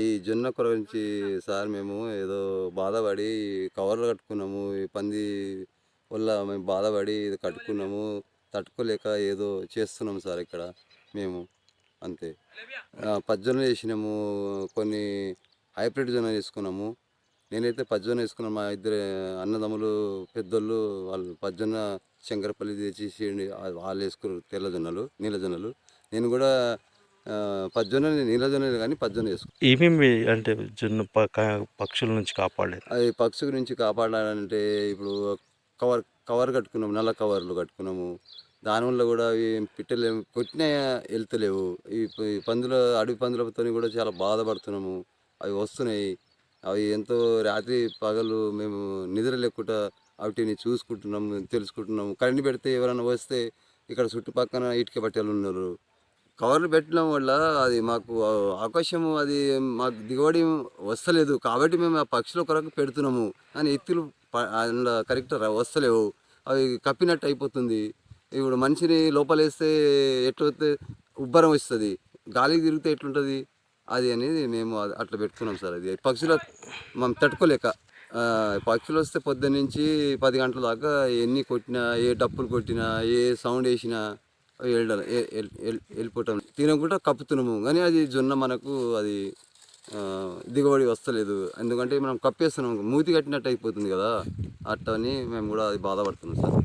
ఈ జొన్న కూర గురించి సార్ మేము ఏదో బాధపడి కవర్లు కట్టుకున్నాము ఈ పంది వల్ల మేము బాధపడి ఇది కట్టుకున్నాము తట్టుకోలేక ఏదో చేస్తున్నాము సార్ ఇక్కడ మేము అంతే. ఆ, పజ్జొన్న వేసినాము కొన్ని హైబ్రిడ్ జొన్న వేసుకున్నాము నేనైతే పజ్జొన్న వేసుకున్నాను మా ఇద్దరు అన్నదమ్ములు పెద్దోళ్ళు వాళ్ళు పజ్జొన్న శంకరపల్లి తెచ్చి వాళ్ళు వేసుకున్నారు తెల్ల జొన్నలు నీళ్ళ జొన్నలు. నేను కూడా పజ్జొన్న నీల జొన్న కానీ పజ్జొన్న వేసుకున్నాను ఏమేమి అంటే జొన్న పక్షుల నుంచి కాపాడలేదు? అది పక్షి గురించి కాపాడాలంటే ఇప్పుడు కవర్ కవర్ కట్టుకున్నాము నల్ల కవర్లు కట్టుకున్నాము. దానివల్ల కూడా అవి పిట్టలు ఏం కొట్టినా వెళ్తలేవు. ఈ పందుల అడవి పందులతో కూడా చాలా బాధపడుతున్నాము. అవి వస్తున్నాయి. అవి ఎంతో రాత్రి పగలు మేము నిద్ర లేకుండా వాటిని చూసుకుంటున్నాము తెలుసుకుంటున్నాము. కరెంట్ పెడితే ఎవరైనా వస్తే ఇక్కడ చుట్టుపక్కల ఇటుక పట్టెలు ఉన్నారు. కవర్లు పెట్టడం వల్ల అది మాకు ఆకాశము అది మాకు దిగుబడి వస్తలేదు. కాబట్టి మేము ఆ పక్షుల కొరకు పెడుతున్నాము. కానీ ఎత్తులు అందులో కరెక్ట్ వస్తలేవు. అవి కప్పినట్టు అయిపోతుంది. ఇప్పుడు మనిషిని లోపలేస్తే ఎట్లయితే ఉబ్బరం వస్తుంది. గాలికి తిరిగితే ఎట్లుంటుంది? అది అనేది మేము అది అట్లా పెట్టుకున్నాం సార్ అది. పక్షుల మనం తట్టుకోలేక పక్షులు వస్తే పొద్దున్న నుంచి పది గంటల దాకా ఎన్ని కొట్టినా ఏ డప్పులు కొట్టినా ఏ సౌండ్ వేసినా వెళ్ళడం వెళ్ళిపోవటం తినకుండా కప్పుతున్నాము. కానీ అది జొన్న మనకు అది దిగుబడి వస్తలేదు. ఎందుకంటే మనం కప్పేస్తున్నాం. మూతి కట్టినట్టు అయిపోతుంది కదా. అట్టని మేము కూడా అది బాధపడుతున్నాం సార్.